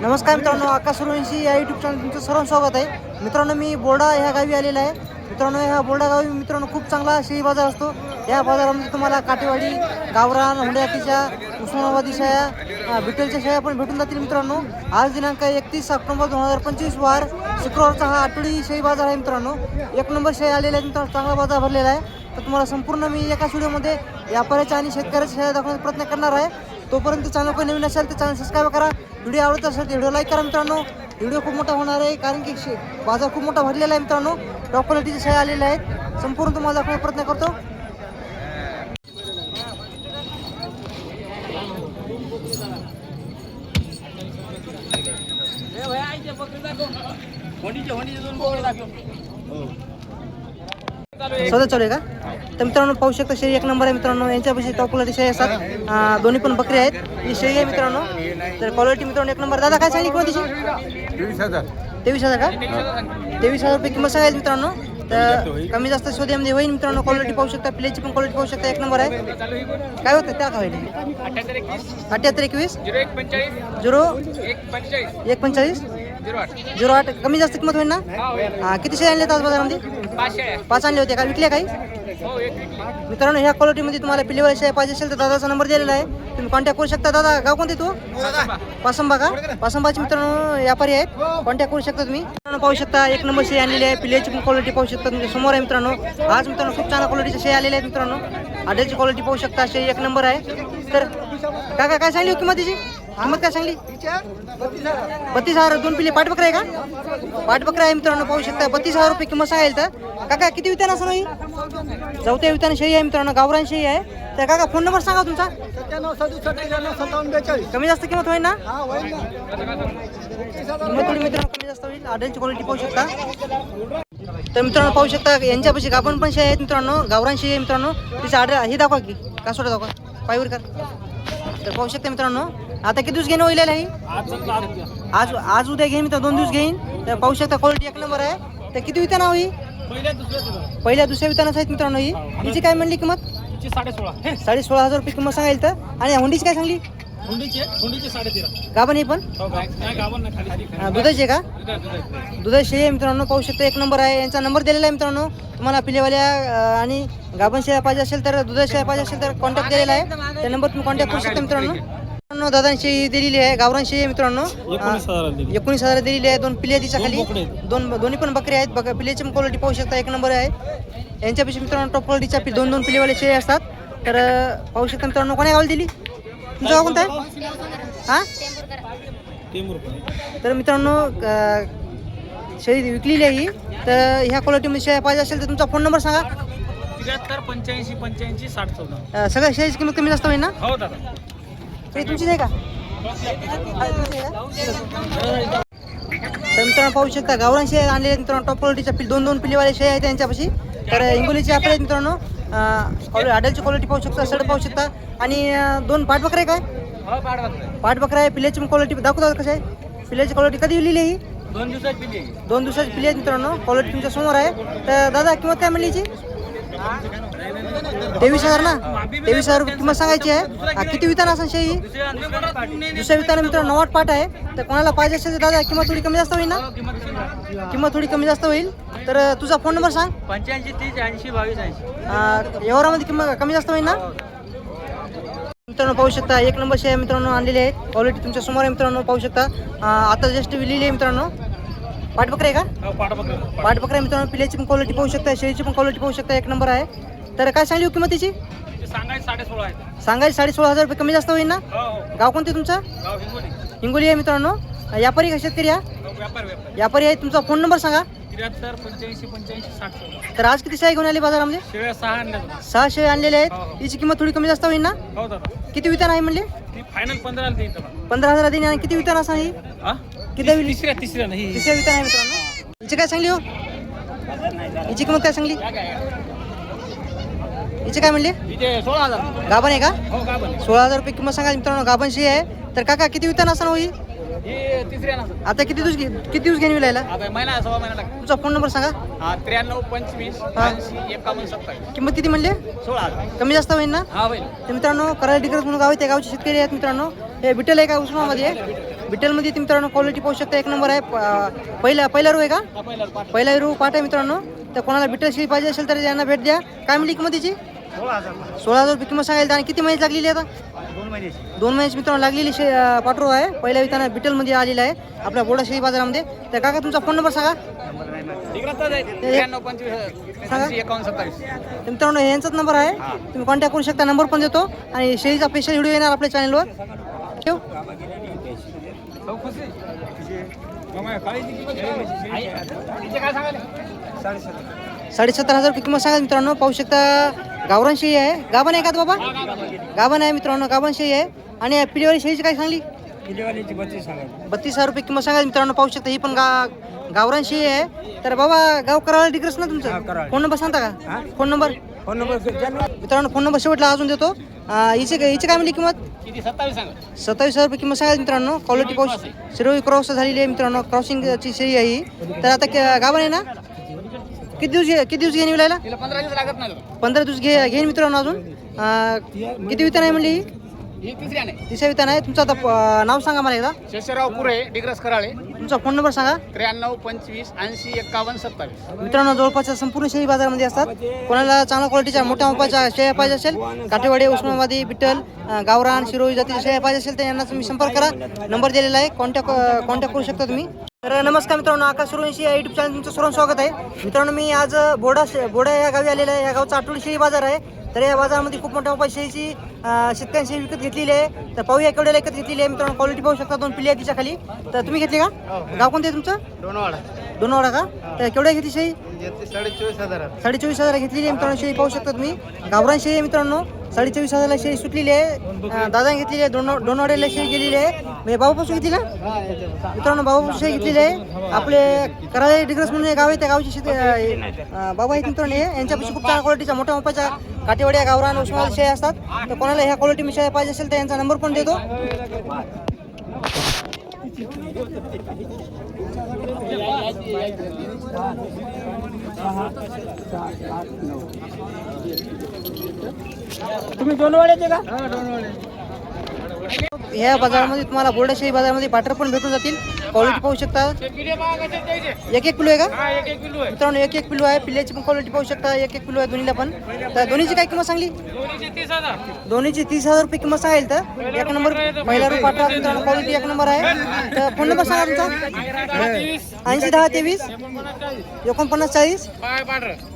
नमस्कार मित्रांनो आकाश सुरवंशी या यूट्यूब चॅनल तुमचं सर्व स्वागत आहे. मित्रांनो मी बोर्डा ह्या गावी आलेला आहे. मित्रांनो ह्या बोर्डा गावी मित्रांनो खूप चांगला शेळी बाजार असतो. या बाजारामध्ये तुम्हाला काटेवाडी गावरान हुंड्यातीच्या उस्मानाबादी शाया बिटलच्या शाया पण भेटून जातील मित्रांनो. आज दिनांक एकतीस ऑक्टोबर दोन हजार पंचवीस वार शुक्रवारचा हा आठवडी शेळी बाजार आहे मित्रांनो. एक नंबर शाही आलेला आहे मित्रांनो चांगला बाजार भरलेला आहे. तर तुम्हाला संपूर्ण मी एका व्हिडिओमध्ये व्यापाऱ्याच्या आणि शेतकऱ्याच्या शेळ्या दाखवण्याचा प्रयत्न करणार आहे. तोपर्यंत चॅनल पण नवीन असेल तर चॅनल सबस्क्राईब करा. व्हिडिओ आवडत असेल तर व्हिडिओ लाईक करा मित्रांनो. व्हिडिओ खूप मोठा होणार आहे कारण की शे- बाजार खूप मोठा भरलेला आहे मित्रांनो. टॉप क्वालिटीचे शेळ्या आलेल्या आहेत. संपूर्ण तुम्हाला दाखवण्याचा प्रयत्न करतो. सध्या चालू आहे का? तर मित्रांनो पाहू शकता शेळी एक नंबर आहे मित्रांनो. यांच्यापाशी टॉप क्वालिटी शेळी असतात. दोन्ही पण बकरी आहेत. ही शेळी आहे मित्रांनो. तर क्वालिटी मित्रांनो एक नंबर. दादा काय सांगली किंवा तिची तेवीस हजार तेवीस हजार का? तेवीस हजार रुपये किंमत सांगायची मित्रांनो. तर कमी जास्त शोध्यामध्ये होईल मित्रांनो. क्वालिटी पाहू शकता. प्लेची पण क्वालिटी पाहू शकता. एक नंबर आहे. काय होतं? त्या खायला अठ्याहत्तर एकवीस. झिरो? एक पंचेचाळीस झिरो आठ. कमी जास्त किंमत होईल ना? हां किती शेळी आणले आज बाजारामध्ये? पाच आणले होते का? विकले काही? मित्रांनो ह्या क्वालिटीमध्ये तुम्हाला पिल्लेवाल्या शेळ्या पाहिजे असेल तर दादाचा नंबर दिलेला आहे. तुम्ही कॉन्टॅक्ट करू शकता. दादा गाव कोणते तू? पासंबा का? पासंबाचे मित्रांनो व्यापारी आहेत. कॉन्टॅक्ट करू शकता तुम्ही. मित्रांनो पाहू शकता एक नंबर शेळी आणलेली आहे. पिलेची पण क्वालिटी पाहू शकता तुमच्यासमोर आहे मित्रांनो. आज मित्रांनो खूप चांगल्या क्वालिटीचे शेळी आलेले आहेत मित्रांनो. आड्याची क्वालिटी पाहू शकता. शेळी एक नंबर आहे. तर काका काय सांगली हो किंमत तिची? किंमत काय सांगली. बत्तीस हजार दोन पिल्ले पाठबकरा आहे का? पाठबकरा आहे मित्रांनो पाहू शकता. बत्तीस हजार रुपये किंमत सांगायला तर. काका किती वितान असं नाही? चौथ्या वितान शेळी आहे मित्रांनो गावरान शेळी आहे. तर काका फोन नंबर सांगा तुमचा. कमी जास्त किंमत होईल ना? होईल ना. किंमत थोडी मित्रांनो कमी जास्त होईल. आडलची क्वालिटी पाहू शकता. तर मित्रांनो पाहू शकता यांच्यापाशी गाभण पण शेळी आहेत मित्रांनो. गावरान शेळी आहे मित्रांनो. तिचं आड हे दाखवा की. कासोडा दाखवा. पायवर कर. तर पाहू शकता मित्रांनो आता किती दिवस घेणं होईल ही? आज आज उद्या घेईन मित्र दोन दिवस घेईन. तर पाहू शकता क्वालिटी एक नंबर आहे. तर किती विताना होई पहिल्या दुसऱ्या वितानाच आहेत मित्रांनो ही. हिची काय म्हणली किंमत? साडे सोळा साडे सोळा हजार रुपये किंमत सांगायला तर. आणि हुंडीची काय सांगली? तेरा गाभण ही पण? हा, दुधाची आहे का? दुधाची शेळी आहे. मित्रांनो पाहू शकता एक नंबर आहे. यांचा नंबर दिलेला आहे मित्रांनो. तुम्हाला पिलेवाल्या आणि गाभण शेळ्या पाहिजे असेल तर दुधाची शेळ्या पाहिजे असेल तर कॉन्टॅक्ट दिलेला आहे. त्या नंबर तुम्ही कॉन्टॅक्ट करू शकता मित्रांनो. मित्रांनो दादांची दिलेली आहे आहे मित्रांनो. एकोणीस हजार दिलेली. आहे दोन पिले तिच्या खाली. दोन दोन्ही पण बकरी आहेत. बघा पिलेची क्वालिटी पाहू शकता एक नंबर आहे. यांच्यापेक्षा मित्रांनो टॉप क्वालिटीच्या दोन दोन पिलेवाले शेळी असतात. तर पाहू शकता मित्रांनो कोण्या गावाला दिली? तुमचं गाव कोणतं आहे? हां? तर मित्रांनो शेळी विकलेली आहे ही. तर ह्या क्वालिटीमध्ये शेळ्या पाहिजे असेल तर तुमचा फोन नंबर सांगा. त्र्याहत्तर पंच्याऐंशी पंच्याऐंशी साठ चौदा. सगळ्या शेळीची किंमत कमी जास्त होईल ना? हो दादा. हे आहे तुमची आहे का? तर मित्रांनो पाहू शकता गावरान शेळ्या आणलेले मित्रांनो. टॉप क्वालिटीच्या पिल दोन दोन पिलीवाले शेळ्या आहेत त्यांच्यापाशी. तर हिंगोलीचे आपले मित्रांनो. आडलची क्वालिटी पाहू शकता सड पाहू शकता. आणि दोन पाठ बकरे काय? हो पाठ बकरा. आहे पिल्याची पण क्वालिटी दाखवतात कसं आहे पिल्याची क्वालिटी कधी लिहिली आहे ही? दोन दिवसात पिली दोन दिवसाची पिली आहेत मित्रांनो. क्वालिटी तुमच्यासमोर आहे. तर दादा किंमत काय म्हणली याची? तेवीस हजार ना? तेवीस हजार रुपये किंमत सांगायची आहे? हा, किती वितान असेल शेळी ही? दुसऱ्या विताना मित्रांनो नवाट पाठ आहे. तर कोणाला पाहिजे असेल तर दादा किंमत थोडी कमी जास्त होईल ना? किंमत थोडी कमी जास्त होईल. तर अं, तुझा फोन नंबर सांग. पंच्याऐंशी तीस ऐंशी बावीस ऐंशी. अं, व्यवहारामध्ये किंमत कमी जास्त होईल ना? मित्रांनो पाहू शकता एक नंबर शेअर मित्रांनो आणलेले आहेत. क्वालिटी तुमच्यासमोर आहे मित्रांनो पाहू शकता. अं, आता जस्ट लिहिली आहे मित्रांनो. पाठबकरे आहे का? हो पाठबकरा मित्रांनो पिल्याची पण क्वालिटी पाहू शकता शेळीची पण क्वालिटी पाहू शकता एक नंबर आहे. तर काय सांगली हो किंमत तिची सांगायचं साडे सोळा आहे सांगायची साडे सोळा हजार रुपये कमी जास्त होईल ना? हो हो. गाव कोणते तुमचं? गाव हिंगोली. हिंगोली आहे मित्रांनो. व्यापारी का शेतकरी या हो, व्यापार आहे. तुमचा फोन नंबर सांगा. तर आज किती शाही घेऊन आली बाजारामध्ये? सहा शेळी आणलेले आहेत. हिची किंमत थोडी कमी जास्त होईल ना? किती वितान आहे म्हणले? फायनल पंधरा हजार दिन आणि किती वितान असं ही हा? किती होईल तिसऱ्या तिसऱ्या नाही. तिसऱ्या वितान आहे मित्रांनो. हिची काय सांगली हो? हिची किंमत काय सांगली? हिची काय म्हणली? सोळा हजार. गाभण आहे का? हो सोळा हजार रुपये किंमत सांगा मित्रांनो गाभण शेळी आहे. तर काका किती वितान असं होई आता किती दिवस किती दिवस घेऊन विलायला तुमचा फोन नंबर सांगा. हा त्र्याण्णव पंचवीस. ऐंशी एकावन्न सत्तावीस. किंमत किती म्हणले? सोळा कमी जास्त होईल ना? हा होईल. तर मित्रांनो कराड डिग्रज म्हणून गाव आहे त्या गावचे शेतकरी आहेत मित्रांनो. हे विठ्ठल आहे का? उस्मामध्ये विठ्ठलमध्ये तुम्ही मित्रांनो क्वालिटी पाहू शकता. एक नंबर आहे पहिला पहिला रू आहे का? पहिला रू पाठ आहे मित्रांनो. तर कोणाला विठ्ठल शेळी पाहिजे असेल तर यांना भेट द्या. काय मिळली किंमत तिची सोळा हजार. रुपये किंमत सांगायला आणि किती महिन्याची लागलेली आहे आता? दोन महिन्याची दोन महिन्याची मित्रांनो लागलेली शे पाठरू आहे. पहिल्या विताना विठ्ठलमध्ये आलेला आहे. आपल्या बोडा शेळी बाजारामध्ये. तर काका तुमचा फोन नंबर सांगा. मित्रांनो यांचाच नंबर आहे. तुम्ही कॉन्टॅक्ट करू शकता. नंबर पण देतो. आणि शेळीचा स्पेशल व्हिडिओ येणार आपल्या चॅनलवर ठेव? साडेसत्तर हजार रुपये किंमत सांगा मित्रांनो. पाहू शकता गावरान शेळी आहे. गाभण आहे का तो बाबा? गाभण आहे. मित्रांनो गाभण शेळी आहे. आणि पिढीवाली शेळीची काय सांगली? बत्तीस हजार रुपये किंमत सांगा मित्रांनो. पाहू शकता ही पण गा गावरान शेळी आहे. तर बाबा गाव करायला डिग्रेस ना तुमचं? फोन नंबर सांगता का? Phone number? फोन नंबर मित्रांनो फोन नंबर शेवटला अजून देतो. हिचे हिचे काय म्हणली किंमत? सत्तावीस हजार रुपये किंमत सांगा मित्रांनो. क्वालिटी पाऊस शिरोई क्रॉस झालेली आहे मित्रांनो. क्रॉसिंगची शेळी आहे ही. तर आता क- गाभण आहे ना? किती दिवस किती दिवस घेऊन विलायला तिला पंधरा दिवस लागत नाही. पंधरा दिवस घे घेईन मित्रांनो अजून. अं, किती वितान आहे म्हणली ही? ही तिसरी आहे. तिसऱ्या वितान आहे तुमचं आता अं, नाव सांगा मला एकदा. शेषराव पुरे डिग्रस कराळे. तुमचा फोन नंबर सांगा. त्र्याण्णव पंचवीस ऐंशी एकावन्न सत्तावीस. मित्रांनो जवळपासच्या संपूर्ण शेळी बाजारामध्ये असतात. कोणाला चांगल्या क्वालिटीच्या मोठ्या मापाच्या शेळ्या पाहिजे असेल काटेवाडी उस्मानाबादी बिट्टल अं, गावरान शिरोई जातीच्या शेळ्या पाहिजे असेल तर यांना तुम्ही संपर्क करा. नंबर दिलेला आहे. कॉन्टॅक्ट कॉन्टॅक्ट करू शकता तुम्ही. तर नमस्कार मित्रांनो आकाश सुरवंशी या युट्यूब चॅनल तुमचं सर्व स्वागत आहे. मित्रांनो मी आज बोडा बोडा या गावी आलेला आहे. या गावचा आठवडी शेळी बाजार आहे. तर या बाजारामध्ये खूप मोठ्या मोठ्या शेळीची शेतकऱ्यांशी विकत घेतलेली आहे. तर पाहूया केवढ्याला विकत घेतलेली आहे मित्रांनो. क्वालिटी पाहू शकता दोन पिल्ली आहेत तिच्या खाली. तर तुम्ही घेतली का? गाव कोणते आहे तुमचं? दोन वाडा दोन वाडा का? तर केवढ्या घेतली शेळी? साडे चोवीस हजार साडे चोवीस हजार घेतलेली आहे मित्रांनो. शेळी पाहू शकता तुम्ही. गावरान शेळी आहे मित्रांनो. साडे चोवीस हजारला शेळी सुटलेली आहे. दादा घेतलेली आहे. दोन दोन वाड्याला शेळी गेलेली आहे. म्हणजे बाबापासून घेतली का? मित्रांनो बाबापासून शेळी घेतलेली आहे. आपले कराळे डिग्रस म्हणून एक गाव आहे. त्या गावची शेती बाबा आहेत मित्रांनो हे. यांच्यापाशी खूप चांगल्या क्वालिटीच्या मोठ्या मोठ्याच्या काटेवाड्या गावरान उस्मानाबाद शेळ्या असतात. तर कोणाला ह्या क्वालिटी शेळ्या पाहिजे असेल तर यांचा नंबर पण देतो. तुम्ही दोन वाड्याचे का? ह्या बाजारामध्ये तुम्हाला बोर्डाशाही बाजारामध्ये पाटर पण भेटून जातील. क्वालिटी पाहू शकता? एक एक किलो आहे का? मित्रांनो एक एक किलो आहे. पिल्ल्याची पण क्वालिटी पाहू शकता. एक एक किलो आहे दोन्हीला पण. तर दोन्हीची काय किंमत सांगली? दोन्हीची तीस हजार. रुपये किंमत सांगेल तर. एक नंबर पहिला रुपये पाठवा. मित्रांनो क्वालिटी एक नंबर आहे. तर फोन नंबर सांगा तुमचा. ऐंशी दहा तेवीस. एकोणपन्नास चाळीस.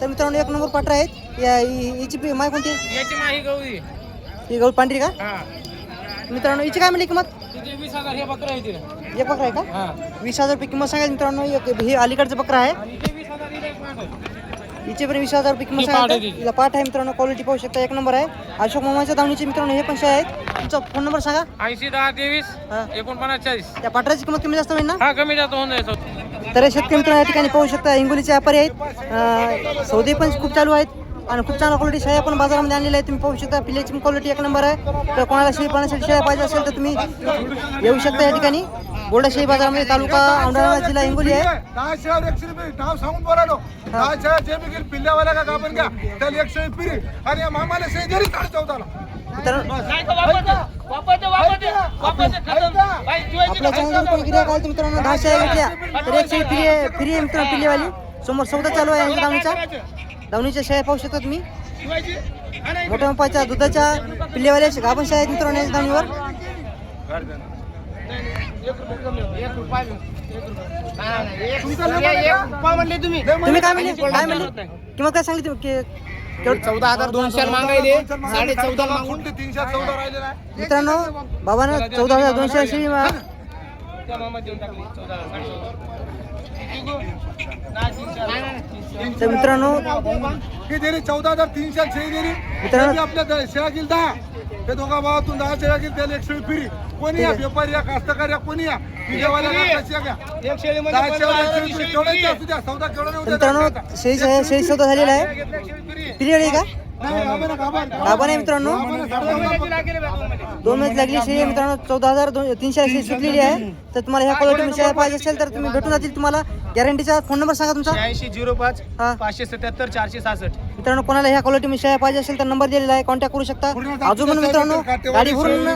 तर मित्रांनो एक नंबर पाठरा आहेत. या हि- हिची पी- माय कोणती? ही गौड पांढरी का? मित्रांनो हिची काय म्हणली किंमत? एक बकरा आहे का? वीस हजार रुपये किंमत सांगायची मित्रांनो एक हे अलीकडचं बकरा आहे. हिचे पण वीस हजार रुपये किंमत सांगायची. हिला पाठ आहे मित्रांनो क्वालिटी पाहू शकता. एक नंबर आहे. अशोक मामाच्या दावणीचे मित्रांनो हे पण शे आहेत. तुमचा फोन नंबर सांगा. ऐंशी दहा तेवीस हा. एकोणपन्नास चाळीस. त्या पाठराची किंमत कमी जास्त होईल ना? हा कमी जातो होऊन जायचं तर हे शेतकरी मित्रांनो या ठिकाणी पाहू शकता हिंगोलीचे व्यापारी आहेत. अं, सौदे पण खूप चालू आहेत. आणि खूप चांगल्या क्वालिटी शेळ्या पण बाजारामध्ये आणलेल्या आहेत. तुम्ही पाहू शकता पिल्याची क्वालिटी एक नंबर आहे. तर कोणाला शेळी पाण्यासाठी शेळ्या पाहिजे असेल तर तुम्ही येऊ शकता या ठिकाणी. बोर्डा शेळी बाजारामध्ये तालुका औंढा जिल्हा हिंगोली आहे. दहा शेअर एकशे रुपये नाव सांगून बोलालो दहा शेअर जे बी घेईल पिल्ल्यावाल्या का आपण घ्या त्याला एकशे पिरी. आणि या मामाला शेळी दिली साडे चौदाला. आपल्या चॅनलवर कोणी आलं तर मित्रांनो? दहा शेळ्या घेतल्या. तर एक शेळी फ्री आहे फ्री आहे मित्रांनो पिल्लेवाली समोर सौदा चालू आहे यांच्या दावणीचा. दावणीच्या शेळ्या पाहू शकता तुम्ही. मोठ्या मापाच्या दुधाच्या पिल्लेवाल्या गाभण शेळ्या आहेत मित्रांनो दावणीवर. तुम्ही काय म्हणले? काय म्हणले? किंमत काय केवढं- चौदा हजार दोनशे मागायले साडे चौदा मागून तीनशे चौदा राहिलेला आहे. मित्रांनो बाबानं चौदा हजार दोनशे अशी तर मित्रांनो ही चौदा हजार तीनशे शेळी मित्रांनो- आपल्या द- शेळ्या गेली दहा. ते दोघा भावातून दहा शेळ्या गेली त्याला एक शेळी फिरी. कोणी या? व्यापारी या? कास्तकार या? कोणी या? उद्या मित्रांनो. शेळी शेळी सौदा झालेला आहे. पिरियड आहे का? नाही, आहे. मित्रांनो. दोन महिन्यात लागली शेळी आहे मित्रांनो. चौदा हजार दोन तीनशे शेळी सुटलेली आहे. तर तुम्हाला ह्या क्वालिटी शेळ्या पाहिजे असेल तर तुम्ही भेटून जातील तुम्हाला. गॅरंटीचा फोन नंबर सांगा तुमचा. ऐंशी झिरो पाच हा. पाचशे सत्याहत्तर चारशे सहासष्ट. मित्रांनो कोणाला ह्या क्वालिटी शेळ्या पाहिजे असेल तर नंबर दिलेला आहे. कॉन्टॅक्ट करू शकता. अजून पण मित्रांनो गाडी भरून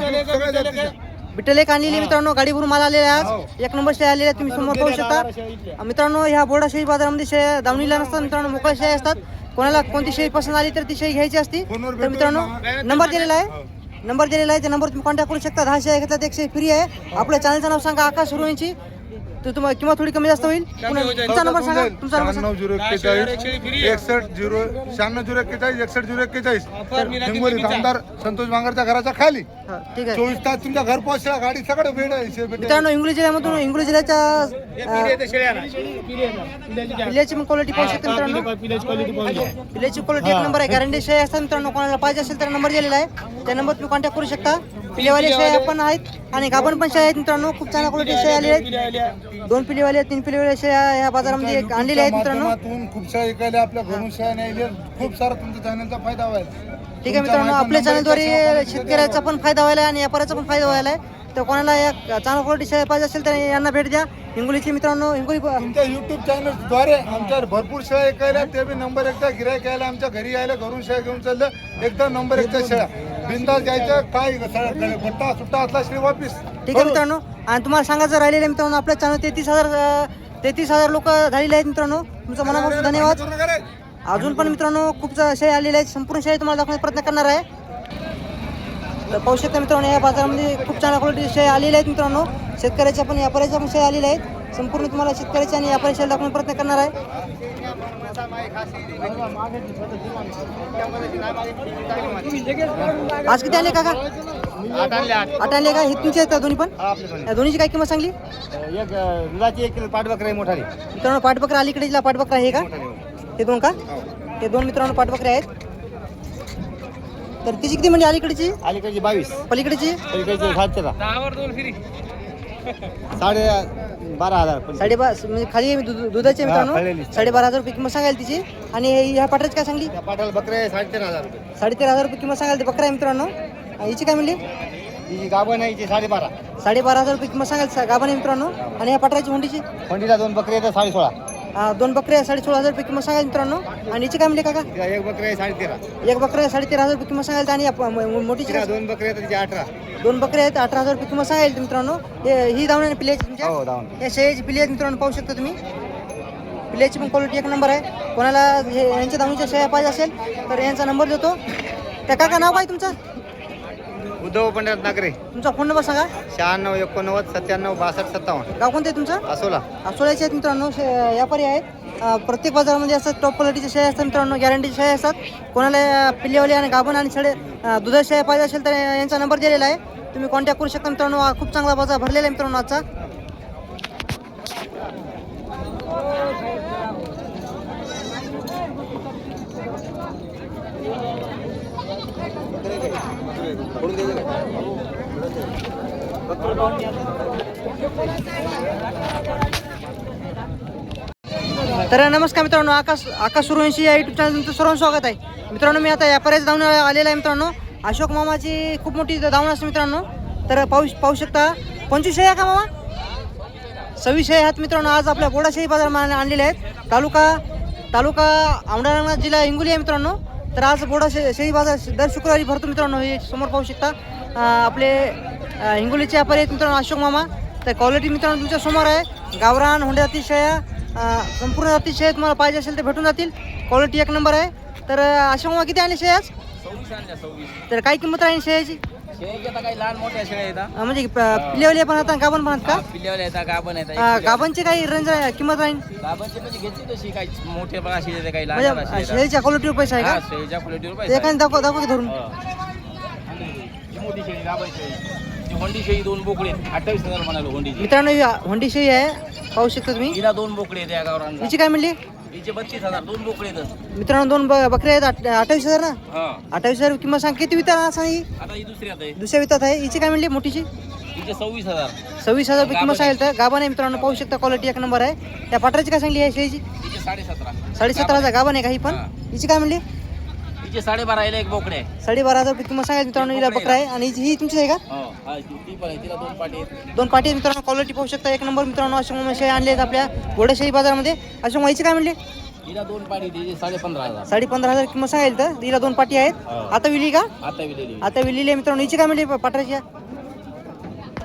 बिटल एक आणलेली मित्रांनो गाडी भरून माल आलेला आहे आज. एक नंबर शेळ्या आलेल्या तुम्ही समोर पाहू शकता. मित्रांनो ह्या बोर्डा शेळी बाजारामध्ये शेळ्या दावणीला नसतात मित्रांनो मोकळ्या शेळ्या असतात. कोणाला कोणती शेळी पसंत आली तर ती शेळी घ्यायची असती. तर मित्रांनो नंबर दिलेला आहे. नंबर दिलेला आहे त्या नंबर तुम्ही कॉन्टॅक्ट करू शकता. दहा शेळ्या घेतला तर एकशे फ्री आहे. आपल्या चॅनलचं नाव सांगा आकाश सुरुवांची तर तुम्हाला किंमत थोडी कमी जास्त होईल? तुमचा नंबर सांगा तुमचा नंबर सांगा. शहाण्णव झिरो एक्केचाळीस एकसष्ट झिरो शहाण्णव झिरो एक्केचाळीस एकसष्ट झिरो एक्केचाळीस. हिंगोली आमदार संतोष बांगरच्या घराच्या खाली. हा, ठीक आहे. चोवीस तास तुमच्या घर पोहोचला गाडी सगळं वेळ आहे शे- भेटेल. मित्रांनो हिंगोली जिल्ह्यामधून हिंगोली जिल्ह्याच्या पिल्याची पण क्वालिटी पाहू शकता मित्रांनो. पिल्याची क्वालिटी एक नंबर आहे. गॅरंटी शेअर असतात मित्रांनो कोणाला पाहिजे असेल तर नंबर दिलेला आहे. त्या नंबर तुम्ही कॉन्टॅक्ट करू शकता. पिलेवाले शेळ्या पण आहेत आणि गाभण पण शेळ्या आहेत मित्रांनो. खूप चांगल्या क्वालिटी शेळ्या आले आहेत. दोन पिलेवाले तीन पिलेवाले शेळ्या या बाजारामध्ये एक आणलेल्या आहेत मित्रांनो. खूप शाळा ऐकायला आपल्या घरून शाळा न्यायला. खूप सारा तुमच्या चॅनलचा फायदा व्हायला. ठीक आहे मित्रांनो आपल्या चॅनलद्वारे शेतकऱ्याचा पण फायदा व्हायला आणि व्यापाऱ्याचा पण फायदा व्हायला आहे. तर कोणाला या चांगल्या क्वालिटी शेळ्या पाहिजे असेल तर यांना भेट द्या. हिंगोलीचे मित्रांनो हिंगोली तुमच्या युट्यूब चॅनलद्वारे आमच्यावर भरपूर शेळ्या ऐकायला ते बी नंबर एकदा गिरायक यायला आमच्या घरी यायला घरून शेळ्या घेऊन चाललं. एकदम नंबर एकदा शेळ्या बिंदास घ्यायचं काय गट्टा सुट्टा असला श्री वापिस. ठीक आहे मित्रांनो आणि तुम्हाला सांगायचं राहिलेलं मित्रांनो आपल्या चॅनल तेहतीस हजार तेहतीस हजार लोक झालेले आहेत मित्रांनो. तुमचा मनापासून धन्यवाद. अजून पण मित्रांनो खूप शेळी आलेले आहेत संपूर्ण शेळी तुम्हाला दाखवण्याचा प्रयत्न करणार आहे. तर पाहू शकता मित्रांनो या बाजारामध्ये खूप चांगल्या क्वालिटी शेळ्या आलेल्या आहेत मित्रांनो. शेतकऱ्याच्या पण व्यापाऱ्याच्या पण शेळ्या आलेल्या आहेत. संपूर्ण तुम्हाला शेतकऱ्याच्या आणि व्यापारी शेळ्या दाखवण्याचा प्रयत्न करणार आहे. आज किती आले काका? आठ आणले का? हे तुमचे आहेत का दोन्ही पण? हा, दोन्हीची काय किंमत सांगली? एक दुधाची एक पाठबकरा आहे मोठाली. मित्रांनो पाठबकरा अलीकडे पाठबकरा आहे का? हे. दोन का? हे. दोन मित्रांनो पाठबकरे आहेत. तर तिची किती म्हणजे अलीकडची? अलीकडची बावीस. पलीकडची? पलीकडची फ्री. साडे बारा हजार पण. साडेबारा म्हणजे खाली आहे दुधाची आहे हा, मित्रांनो. खाल्लेली. साडेबारा हजार रुपये किंमत सांगायला तिची. आणि हे- ह्या पाठाची काय सांगली? त्या पाठाला बकरे आहे साडेतीन हजार रुपये. साडेतेरा हजार रुपये किंमत सांगायला ते बकरा आहे मित्रांनो. आणि हिची काय म्हणली? ही गाभण आहे हिची साडेबारा साडेबारा हजार रुपये किंमत सांगायला गाभा आहे मित्रांनो. आणि ह्या पाठाची हुंडीची? खंडीला दोन बकरे आहेत साडे सोळा. दोन बकरे साडे सोळा हजार रुपये किंमत सांगायला मित्रांनो. आणि हिची काय म्हणली काका? एक बकरे आहे साडे तेरा एक बकरे साडेतेरा हजार रुपये किंमत सांगायला आणि या प- म- मोठीची तिला दोन बकरे आहेत तिचे अठरा. दोन बकरे आहेत अठरा हजार रुपये किंमत सांगायला मित्रांनो. हे- ही धावणे पिल्याची तुमच्या हो धावून या शेळीची पिली आहेत मित्रांनो पाहू शकता तुम्ही. पिल्याची पण क्वालिटी एक नंबर आहे. कोणाला हे यांच्या धावणीच्या शेळ्या पाहिजे असेल तर यांचा नंबर देतो. त्या काका नाव काय तुमचं? उद्धव पंडित नागरे. तुमचा फोन नंबर सांगा. शहाण्णव एकोणनव्वद सत्त्याण्णव बासष्ट सत्तावन्न. गाव कोणतं आहे तुमचं? असोला सोळाचे आहेत मित्रांनो शे- व्यापारी आहेत. अं, प्रत्येक बाजारामध्ये असतात टॉप क्वालिटीचे शेळ्या असतात मित्रांनो गॅरंटीचे शेळ्या असतात. कोणाला पिल्लेवाली आणि गाभण आणि शेळे दुधा शेळ्या पाहिजे असेल तर यांचा नंबर दिलेला आहे. तुम्ही कॉन्टॅक्ट करू शकता मित्रांनो. हा खूप चांगला बाजार भरलेला आहे मित्रांनो आजचा. तर नमस्कार मित्रांनो आकाश आकाश सुरवंशी या युट्यूब चॅनल तुमचं सर्वांचं स्वागत आहे. मित्रांनो मी आता व्यापाऱ्याच धावून आलेला आहे मित्रांनो. अशोक मामाची खूप मोठी धावण असते मित्रांनो. तर पाहू पाहू शकता पंचवीस आहे का मामा? सव्वीस आहे आहेत मित्रांनो आज आपल्या बोडाशाही बाजार आणलेले आहेत. तालुका तालुका औंढा जिल्हा हिंगोली आहे मित्रांनो. तर आज बोडा शे शेळी बाजार दर शुक्रवारी भरतो मित्रांनो हे समोर पाहू शकता. आपले हिंगोलीचे व्यापारी आहेत मित्रांनो अशोक मामा. तर क्वालिटी मित्रांनो तुमच्यासमोर आहे. गावरान होंड्या अतिशया संपूर्ण अतिशय तुम्हाला पाहिजे असेल तर भेटून जातील. क्वालिटी एक नंबर आहे. तर अशोक मामा किती आणले शेळ्या आज तर काय किंमत राहील शेळ्याची शेळी आता काही लहान मोठ्या शेळ्या येतात अं, म्हणजे पिलेवले पण आता गाभण पण आहेत का? पिल्ल्यावर येतात गाभांची काही रेंज किंमत राहील? गाभणची म्हणजे घेतली तशी काही मोठे बघा शेळी काही लहान म्हणजे शेळी शेळीच्या क्वालिटीवर पैसा आहे हा का शेळीच्या क्वालिटीवर ते पाहिजे एखादी दाखव दाखव की धरून. ही. मोठी शेळी गाभण शेळी. ती होंडी शेळी दोन बोकडे अठ्ठावीस हजार म्हणालो होंडीची. मित्रांनो ही होंडी शेळी आहे. पाहू शकता तुम्ही. हिला दोन बोकडे आहेत या गावरांना हिची काय म्हणली हिचे बत्तीस हजार दोन बोकडे आहेत मित्रांनो दोन ब- बकरे आहेत आठ- अठ्ठावीस हजार ना? हा. अठ्ठावीस हजार किंमत सांग. किती वितात सांग ही? आता ही दुसरी आता आहे. दुसऱ्या वितात आहे. हिची काय म्हणली? मोठीची? हिचे सव्वीस हजार. सव्वीस हजार रुपये किंमत सांगेल तर गाभा आहे मित्रांनो पाहू शकता क्वालिटी एक नंबर आहे. त्या पात्राची काय सांगली आहे शेळीची? हिचे साडेसतरा. साडेसतरा हजार गाभा आहे का ही पण? हा. हिची काय म्हणली? हिचे साडेबारा एक बोकडे. आहे साडेबारा हजार रुपये किंमत सांगेल मित्रांनो हिला बकरा आहे. आणि ही तुमची आहे का? हो हा ती ती पण आहे तिला दोन पाटी आहेत. दोन पाठी आहेत मित्रांनो क्वालिटी पाहू शकता. एक नंबर मित्रांनो अशोक मामा शेळी आणले आहेत आपल्या घोडेशाही बाजारामध्ये. अशोक माहिती काय म्हणले? हिला दोन पाटी तिचे पंधरा हजार. साडे पंधरा हजार किंमत सांगेल तर हिला दोन पाठी आहेत. हा. आता विली का? आता विलेली. आता विलेली आहे मित्रांनो. हिची काय म्हणली? पात्राची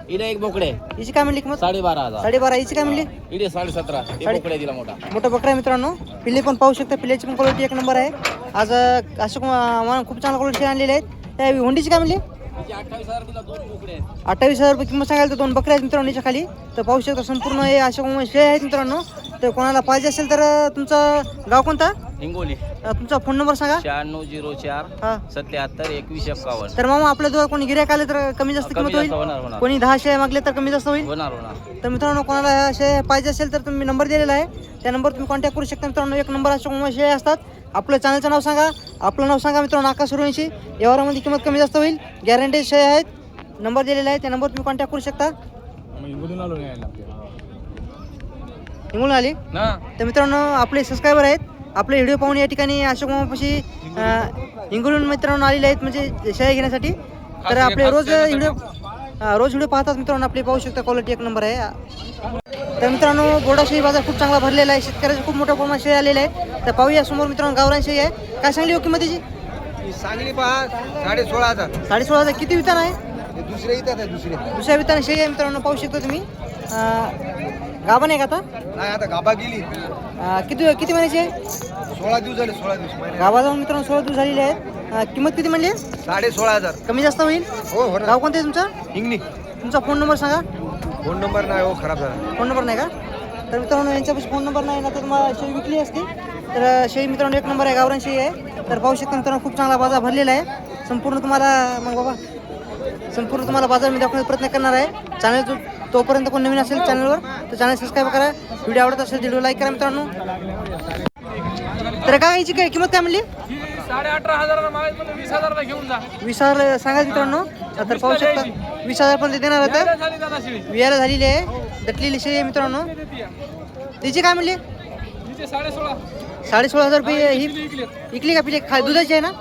इडे एक बोकडे. हिची काय म्हणली किंमत? साडेबारा हजार. साडेबारा हिची काय म्हणली? इडे साडे सतरा साडे- बोकडे दिला मोठा. मोठा बकरा आहे मित्रांनो. पिल्ले पण पाहू शकता. पिल्ल्याची पण क्वालिटी एक नंबर आहे. आज अं, अशोक मला खूप चांगल्या क्वालिटी आणलेले आहेत. त्या हुंडीची काय म्हणली? तिचे अठ्ठावीस हजार दिला दोन बोकडे आहेत. अठ्ठावीस हजार रुपये किंमत सांगायला तर दोन बकऱ्या आहेत मित्रांनो याच्या खाली. तर पाहू शकता संपूर्ण हे अशोक शेळ आहेत मित्रांनो. तर कोणाला पाहिजे असेल तर अं, तुमचं गाव कोणता? हिंगोली. अं, तुमचा फोन नंबर सांगा. शहाण्णव झिरो चार हा. सत्याहत्तर एकवीस एकावन्न. तर मामा आपल्या जवळ कोणी गिऱ्हाईक आले तर कमी जास्त कमी किंमत जास्त होईल? होणार कोणी दहा शेळ्या मागले तर कमी जास्त होईल? होणार होणार. तर मित्रांनो कोणाला असे पाहिजे असेल तर तुम्ही नंबर दिलेला आहे. त्या नंबर तुम्ही कॉन्टॅक्ट करू शकता. मित्रांनो एक नंबर अशोक मोबाईल शेळे असतात. आपलं चॅनलचं नाव सांगा. आपलं नाव सांगा मित्रांनो आकाश सुरवंशी व्यवहारामध्ये किंमत कमी जास्त होईल. गॅरंटी शेळे आहेत. नंबर दिलेला आहे. त्या नंबर तुम्ही कॉन्टॅक्ट करू शकता. निघून आली ना. तर मित्रांनो आपले सबस्क्रायबर आहेत. आपले व्हिडिओ पाहून या ठिकाणी अशोक मामापाशी इंगळून मित्रांनो आलेले आहेत म्हणजे शेळ्या घेण्यासाठी. तर आपले रोज व्हिडिओ रोज व्हिडिओ पाहतात मित्रांनो आपले पाहू शकता क्वालिटी एक नंबर आहे. तर मित्रांनो बोडा शेळी बाजार खूप चांगला भरलेला आहे. शेतकऱ्याचे खूप मोठ्या प्रमाणात शेळी आलेले आहेत तर पाहूया समोर मित्रांनो गावरान शेळी आहे. काय सांगली हो किंमतीची? सांगली पहा साडे सोळा हजार. साडे सोळा हजार. किती वितान आहे? दुसरे इथं आहे दुसरे. दुसऱ्या वितान शेळी आहे मित्रांनो पाहू शकता तुम्ही. अं, गाभण आहे का आता? नाही आता गाबा गेली. अं, किती किती महिन्याची आहे? सोळा दिवस झाले सोळा दिवस महिने. जाऊन मित्रांनो सोळा दिवस झालेले आहेत. अं, किंमत किती म्हणली? साडे सोळा हजार. कमी जास्त होईल? हो हो गाव कोणतं आहे तुमचं? हिंगणी. तुमचा फोन नंबर सांगा. फोन नंबर नाही हो खराब झाला. फोन नंबर नाही का? तर मित्रांनो यांच्यापाशी फोन नंबर नाही ना तर तुम्हाला शेळी विकली असती. तर अं, शेळी मित्रांनो एक नंबर आहे गावरान शेळी आहे. तर पाहू शकता मित्रांनो खूप चांगला बाजार भरलेला आहे. संपूर्ण तुम्हाला मग बाबा संपूर्ण तुम्हाला बाजार मी दाखवण्याचा प्रयत्न करणार आहे. चॅनल तोपर्यंत कोण नवीन असेल चॅनलवर तर चॅनल सबस्क्राईब करा. व्हिडिओ आवडत असेल व्हिडिओ लाईक करा मित्रांनो. तर काय याची काय किंमत काय म्हणली? साडे अठरा हजार वीस हजारला घेऊन जा वीस हजार सांगा मित्रांनो तर पाहू शकता वीस हजार पर्यंत देणार होतं विहार झालेली आहे. दटलेली शेळी आहे मित्रांनो. तिची काय म्हणली? साडे सोळा. साडे सोळा हजार रुपये ही विकले विकली का पिले? खा दुधाची आहे ना?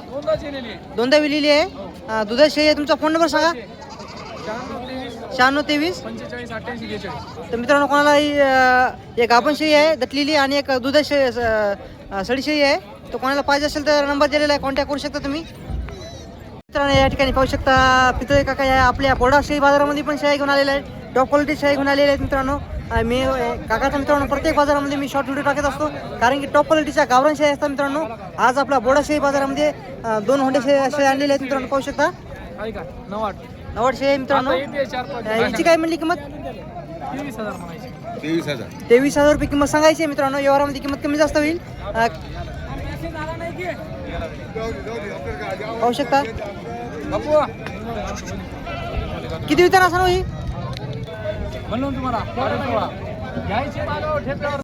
दोनदा विलेली आहे. दुधाची शेळी आहे. तुमचा फोन नंबर सांगा. शहाण्णव तेवीस. पंचेचाळीस अठ्ठ्याऐंशी बेचाळीस तर मित्रांनो कोणाला एक आपण शेळी आहे दटलेली आणि एक दुधा शे सडी शेळी आहे. तो कोणाला पाहिजे असेल तर नंबर दिलेला आहे कॉन्टॅक्ट करू शकता तुम्ही. मित्रांनो या ठिकाणी पाहू शकता पितळे काका या आपल्या बोडा शेळी बाजारामध्ये पण शेळी घेऊन आलेला आहे टॉप क्वालिटी शेळी घेऊन आलेल्या आहेत मित्रांनो. मी काकाचा मित्रांनो प्रत्येक बाजारामध्ये मी शॉर्ट व्हिडिओ टाकत असतो. कारण की टॉप क्वालिटीच्या गावरान शेळी असतात मित्रांनो. आज आपला बोडा शेळी बाजारामध्ये दोन होंडे शेळी आणलेले आहेत मित्रांनो पाहू शकता. ऐका नऊ आठ. नवड शेळी आहे मित्रांनो. अं, हिची काय म्हणली किंमत? तेवीस हजार म्हणायचे. तेवीस हजार रुपये किंमत सांगायची आहे मित्रांनो. व्यवहारामध्ये किंमत कमी जास्त होईल. अं, पाहू शकता? बापू किती विचार असणार ही ठेप्यावर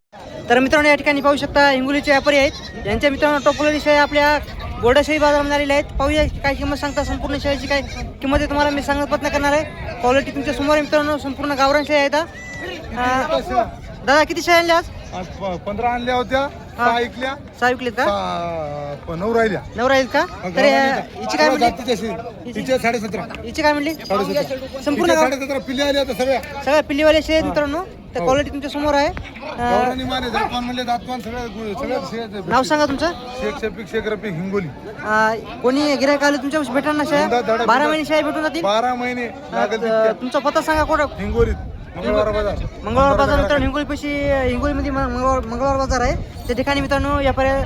तर मित्रांनो या ठिकाणी पाहू शकता हिंगोलीचे व्यापारी आहेत. यांच्या मित्रांनो टोपोलरी शेळी आपल्या गोडाशाही बाजारामध्ये आलेले आहेत. पाहूया काय किंमत सांगता संपूर्ण शाळेची काय किंमत आहे तुम्हाला मी सांगत प्रयत्न करणार आहे. क्वालिटी तुमच्यासमोर मित्रांनो संपूर्ण गावरान शाही आहेत. दादा किती शेळी आणल्या आज? आज प- पंधरा आणल्या होत्या सहा ऐकल्या सहा विकलेत का? सहा प- नऊ राहिल्या. नवरा आहेत का? तर अं, हिची काय म्हणली तिचे साडे सतरा हिची काय म्हणली साडेसतरा. संपूर्ण तिचे गाव साडे सतरा पिल्ले आले आता सगळ्या. सगळ्या पिल्लीवाले शेळी आहेत मित्रांनो. तर क्वालिटी तुमच्यासमोर आहे. अं, गौराणी माने दातवान म्हणले दातवान सगळ्या गु- सगळ्या शेत नाव सांगा तुमचं? शेख शेख रफिक हिंगोली. अं, कोणी गिरायक आले तुमच्या भेटणार ना धडा- बारा महिने शेळ्या भेटून जातील? बारा महिने लागेल अं, तितक्या. तुमचा पत्ता सांगा कुठं हिंगोलीत. मंगळवार बाजार. मंगळवार बाजार मित्रांनो हिंगोली पैसे हिंगोलीमध्ये मंगळवार मंगळवार बाजार आहे. त्या ठिकाणी मित्रांनो या पर्याय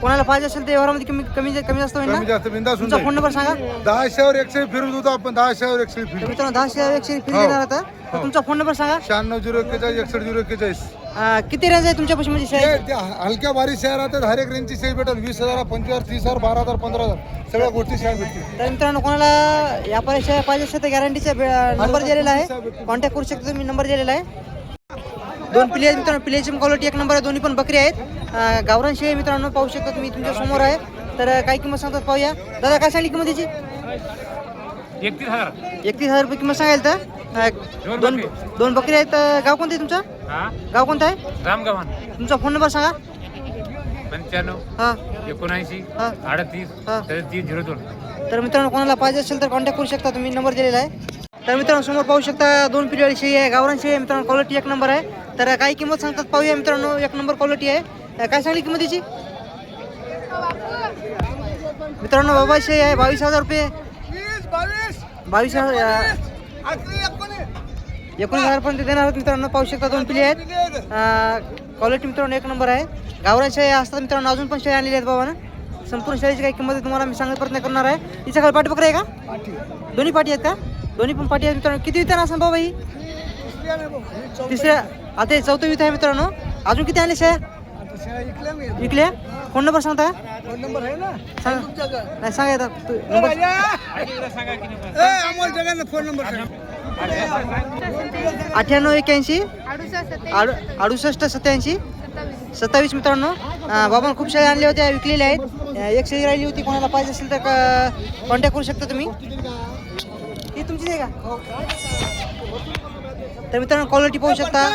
कोणाला पाहिजे असेल ते व्यवहारामध्ये कमी कमी कमी जास्त होईल कमी ना जास्त बिंदास तुमचा. फोन नंबर सांगा. दहाशेवर एकशे फिरत होतो आपण. दहाशेवर एकशे फिरत मित्रांनो दहाशे एकशे फील हो. देणार आता. तर तुमचा फोन नंबर सांगा. शहाण्णव झिरो एक्केचाळीस एकसष्ट झिरो एक्केचाळीस. अं, किती रेंज आहे तुमच्या म्हणजे ते- शेअर ते हलक्या बारीक शहरात हर एक रेंजची शेअर भेटेल. वीस हजार पंचवीस हजार तीस हजार बारा हजार पंधरा हजार. सगळ्या गोष्टी शेअर भेटतील. तर मित्रांनो कोणाला या पर्याय पाहिजे असेल तर गॅरंटीचा नंबर दिलेला आहे. कॉन्टॅक्ट करू शकता तुम्ही नंबर दिलेला आहे. दोन पिले आहेत मित्रांनो पिल्याची क्वालिटी एक नंबर आहे दोन्ही पण बकरी आहेत. अं, गावरान शेळी मित्रांनो पाहू शकता तुम्ही तुमच्यासमोर आहे. तर अं, काय किंमत सांगतात पाहूया. दादा काय सांगली किंमत याची एकतीस हजार. एकतीस हजार रुपये किंमत सांगायला तर? दोन दोन बकरी. आहेत. गाव कोणतं आहे तुमचं? हा? गाव कोणतं आहे? रामगव्हाण तुमचा फोन नंबर सांगा. पंच्याण्णव हां. एकोणऐंशी हां. अडतीस हां. तीस झिरो दोन. तर मित्रांनो कोणाला पाहिजे असेल तर कॉन्टॅक्ट करू शकता. तुम्ही नंबर दिलेला आहे. तर मित्रांनो समोर पाहू शकता दोन पिरियड शेळी आहे. गावरान शेळी आहे. मित्रांनो क्वालिटी एक नंबर आहे. तर काय किंमत सांगतात पाहूया मित्रांनो. एक नंबर क्वालिटी आहे. अं, काय सांगली किंमत याची? मित्रांनो बाबा शेळी आहे. बावीस हजार रुपये. वीस बावीस. बावीस हजार अं, एकोणीस हजारपर्यंत देणार आहोत मित्रांनो. पाहू शकता दोन पिली आहेत. क्वालिटी मित्रांनो एक नंबर आहे. गावरान शेळी असतात मित्रांनो अजून पण शेळी आणलेली आहेत बाबानं. संपूर्ण शेळीची काही किंमत तुम्हाला मी सांगण्याचा प्रयत्न करणार आहे. हिच्या खाली पाठी पकडा आहे का? दोन्ही पाठी आहेत का? दोन्ही पण पाठी आहेत मित्रांनो. किती वितान असं बाबा ही? तिसऱ्या आता हे चौथं वित आहे मित्रांनो. अजून किती आणले शेळ्या विकल्या फोन नंबर सांगता? फोन नंबर आहे ना? सांग. नाही सांगा नंबर फोन नंबर अठ्ठ्याण्णव एक्याऐंशी अडुसष्ट अडुसष्ट सत्याऐंशी सत्तावीस मित्रांनो. बाबा खूप सारे आणल्या होत्या विकलेल्या आहेत. एक शेळी राहिली होती कोणाला पाहिजे असेल तर कॉन्टॅक्ट करू शकता तुम्ही. ही तुमची आहे का? तर मित्रांनो क्वालिटी पाहू शकता.